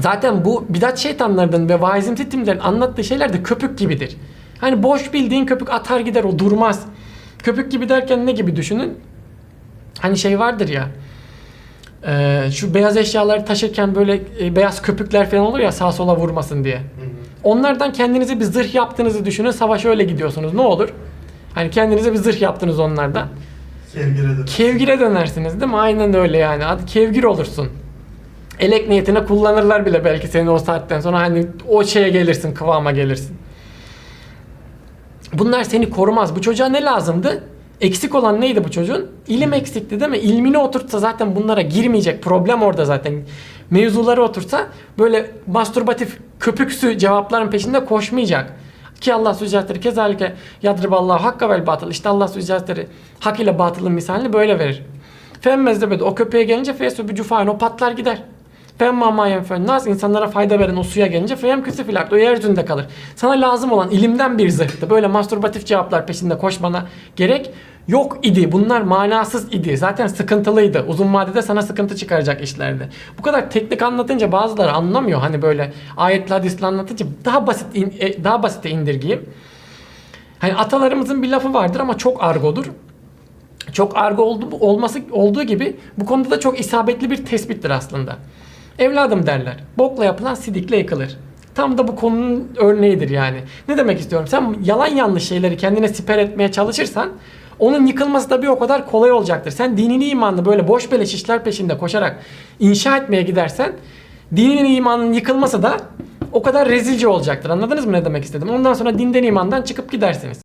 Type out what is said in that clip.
Zaten bu bidat şeytanlarının ve vaizimsi timlerin anlattığı şeyler de köpük gibidir. Hani boş bildiğin köpük atar gider o durmaz. Köpük gibi derken ne gibi düşünün? Hani şey vardır ya. e, şu beyaz eşyaları taşırken böyle e, beyaz köpükler falan olur ya sağa sola vurmasın diye. Onlardan kendinize bir zırh yaptığınızı düşünün. Savaşa öyle gidiyorsunuz. Ne olur? Hani kendinize bir zırh yaptınız onlardan. Kevgire dön. Kevgire dönersiniz değil mi? Aynen öyle yani. Hadi kevgir olursun. Elek niyetine kullanırlar bile belki seni o saatten sonra hani o şeye gelirsin, kıvama gelirsin. Bunlar seni korumaz. Bu çocuğa ne lazımdı? Eksik olan neydi bu çocuğun? İlim eksikti değil mi? İlmini oturtsa zaten bunlara girmeyecek. Problem orada zaten. Mevzuları otursa böyle mastürbatif köpüksü cevapların peşinde koşmayacak. Ki Allah Süccahatleri kezalike yadriballahu hakka vel batıl. İşte Allah Süccahatleri hak ile batılın misalini böyle verir. Femmezde o köpeğe gelince fesubü cufayn o patlar gider. Femma ma yenfen nas insanlara fayda veren o suya gelince feyem küsü filak o yeryüzünde kalır. Sana lazım olan ilimden bir zırhtı. Böyle mastürbatif cevaplar peşinde koşmana gerek yok idi. Bunlar manasız idi. Zaten sıkıntılıydı. Uzun vadede sana sıkıntı çıkaracak işlerdi. Bu kadar teknik anlatınca bazıları anlamıyor. Hani böyle ayetli hadisle anlatınca daha basit in- e, daha basite indirgeyim. Hani atalarımızın bir lafı vardır ama çok argodur çok argo oldu, olması olduğu gibi bu konuda da çok isabetli bir tespittir aslında. Evladım derler. Bokla yapılan sidikle yıkılır. Tam da bu konunun örneğidir yani. Ne demek istiyorum? Sen yalan yanlış şeyleri kendine siper etmeye çalışırsan onun yıkılması da bir o kadar kolay olacaktır. Sen dinini imanını böyle boş beleş işler peşinde koşarak inşa etmeye gidersen dininin imanının yıkılması da o kadar rezilce olacaktır. Anladınız mı ne demek istedim? Ondan sonra dinden imandan çıkıp gidersiniz.